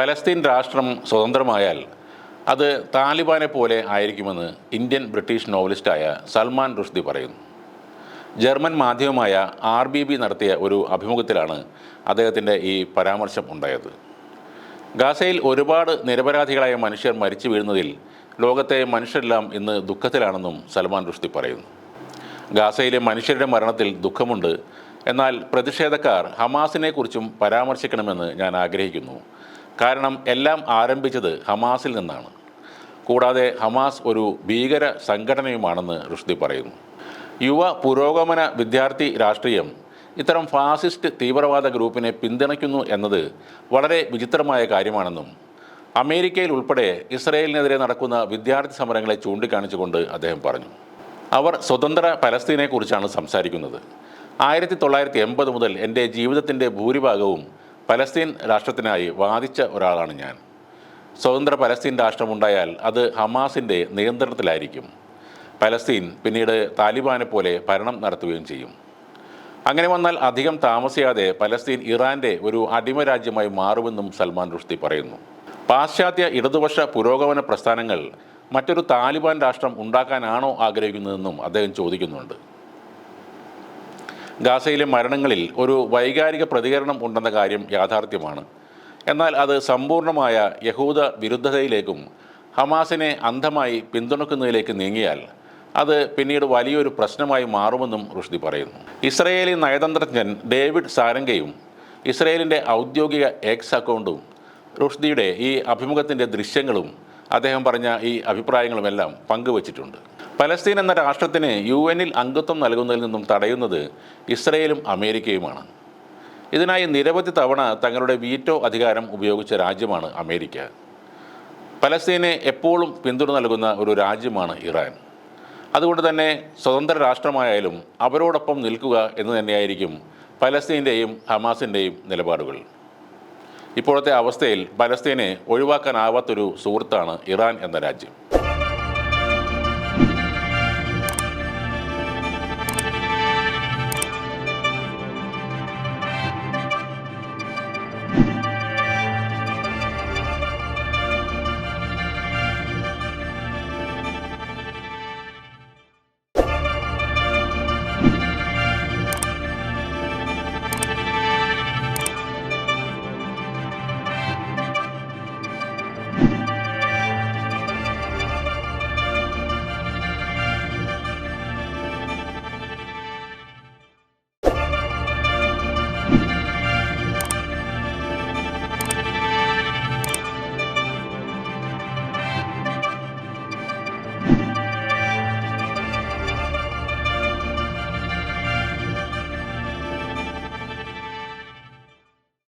Palestine രാഷ്ട്രം സ്വതന്ത്രമായാൽ അത് താലിബാനെ പോലെ ആയിരിക്കുമെന്ന് ഇന്ത്യൻ ബ്രിട്ടീഷ് നോവലിസ്റ്റായ സൽമാൻ റുഷ്ദി പറയുന്നു. ജർമ്മൻ മാധ്യമമായ ആർ ബി ബി നടത്തിയ ഒരു അഭിമുഖത്തിലാണ് അദ്ദേഹത്തിന്റെ ഈ പരാമർശം ഉണ്ടായത്. ഗാസയിൽ ഒരുപാട് നിരപരാധികളായ മനുഷ്യർ മരിച്ചു വീഴുന്നതിൽ ലോകത്തെ മനുഷ്യരെല്ലാം ഇന്ന് ദുഃഖത്തിലാണെന്നും സൽമാൻ റുഷ്ദി പറയുന്നു. ഗാസയിലെ മനുഷ്യരുടെ മരണത്തിൽ ദുഃഖമുണ്ട്. എന്നാൽ പ്രതിഷേധക്കാർ ഹമാസിനെക്കുറിച്ചും പരാമർശിക്കണമെന്ന് ഞാൻ ആഗ്രഹിക്കുന്നു. കാരണം എല്ലാം ആരംഭിച്ചത് ഹമാസിൽ നിന്നാണ്. കൂടാതെ ഹമാസ് ഒരു ഭീകര സംഘടനയുമാണെന്ന് റുഷ്ദി പറയുന്നു. യുവ പുരോഗമന വിദ്യാർത്ഥി രാഷ്ട്രീയം ഇത്തരം ഫാസിസ്റ്റ് തീവ്രവാദ ഗ്രൂപ്പിനെ പിന്തുണയ്ക്കുന്നു എന്നത് വളരെ വിചിത്രമായ കാര്യമാണെന്നും അമേരിക്കയിൽ ഉൾപ്പെടെ ഇസ്രയേലിനെതിരെ നടക്കുന്ന വിദ്യാർത്ഥി സമരങ്ങളെ ചൂണ്ടിക്കാണിച്ചുകൊണ്ട് അദ്ദേഹം പറഞ്ഞു. അവർ സ്വതന്ത്ര പലസ്തീനെക്കുറിച്ചാണ് സംസാരിക്കുന്നത്. ആയിരത്തി തൊള്ളായിരത്തി എൺപത് മുതൽ എന്റെ ജീവിതത്തിന്റെ ഭൂരിഭാഗവും പലസ്തീൻ രാഷ്ട്രത്തിനായി വാദിച്ച ഒരാളാണ് ഞാൻ. സ്വതന്ത്ര പലസ്തീൻ രാഷ്ട്രമുണ്ടായാൽ അത് ഹമാസിന്റെ നിയന്ത്രണത്തിലായിരിക്കും. പലസ്തീൻ പിന്നീട് താലിബാനെ പോലെ ഭരണം നടത്തുകയും ചെയ്യും. അങ്ങനെ വന്നാൽ അധികം താമസിയാതെ പലസ്തീൻ ഇറാന്റെ ഒരു അടിമ രാജ്യമായി മാറുമെന്നും സൽമാൻ റുഷ്ദി പറയുന്നു. പാശ്ചാത്യ ഇടതുപക്ഷ പുരോഗമന പ്രസ്ഥാനങ്ങൾ മറ്റൊരു താലിബാൻ രാഷ്ട്രം ഉണ്ടാക്കാനാണോ ആഗ്രഹിക്കുന്നതെന്നും അദ്ദേഹം ചോദിക്കുന്നുണ്ട്. ഗാസയിലെ മരണങ്ങളിൽ ഒരു വൈകാരിക പ്രതികരണം ഉണ്ടെന്ന കാര്യം യാഥാർത്ഥ്യമാണ്. എന്നാൽ അത് സമ്പൂർണമായ യഹൂദ വിരുദ്ധതയിലേക്കും ഹമാസിനെ അന്ധമായി പിന്തുണക്കുന്നതിലേക്ക് നീങ്ങിയാൽ അത് പിന്നീട് വലിയൊരു പ്രശ്നമായി മാറുമെന്നും റുഷ്ദി പറയുന്നു. ഇസ്രയേലി നയതന്ത്രജ്ഞൻ ഡേവിഡ് സാരംഗയും ഇസ്രയേലിന്റെ ഔദ്യോഗിക എക്സ് അക്കൗണ്ടും റുഷ്ദിയുടെ ഈ അഭിമുഖത്തിന്റെ ദൃശ്യങ്ങളും അദ്ദേഹം പറഞ്ഞ ഈ അഭിപ്രായങ്ങളുമെല്ലാം പങ്കുവച്ചിട്ടുണ്ട്. പലസ്തീൻ എന്ന രാഷ്ട്രത്തിന് യു എനിൽ അംഗത്വം നൽകുന്നതിൽ നിന്നും തടയുന്നത് ഇസ്രയേലും അമേരിക്കയുമാണ്. ഇതിനായി നിരവധി തവണ തങ്ങളുടെ വീറ്റോ അധികാരം ഉപയോഗിച്ച രാജ്യമാണ് അമേരിക്ക. പലസ്തീനെ എപ്പോഴും പിന്തുണ നൽകുന്ന ഒരു രാജ്യമാണ് ഇറാൻ. അതുകൊണ്ട് തന്നെ സ്വതന്ത്ര രാഷ്ട്രമായാലും അവരോടൊപ്പം നിൽക്കുക എന്ന് തന്നെയായിരിക്കും പലസ്തീന്റെയും ഹമാസിന്റെയും നിലപാടുകൾ. ഇപ്പോഴത്തെ അവസ്ഥയിൽ പലസ്തീനെ ഒഴിവാക്കാനാവാത്തൊരു സുഹൃത്താണ് ഇറാൻ എന്ന രാജ്യം.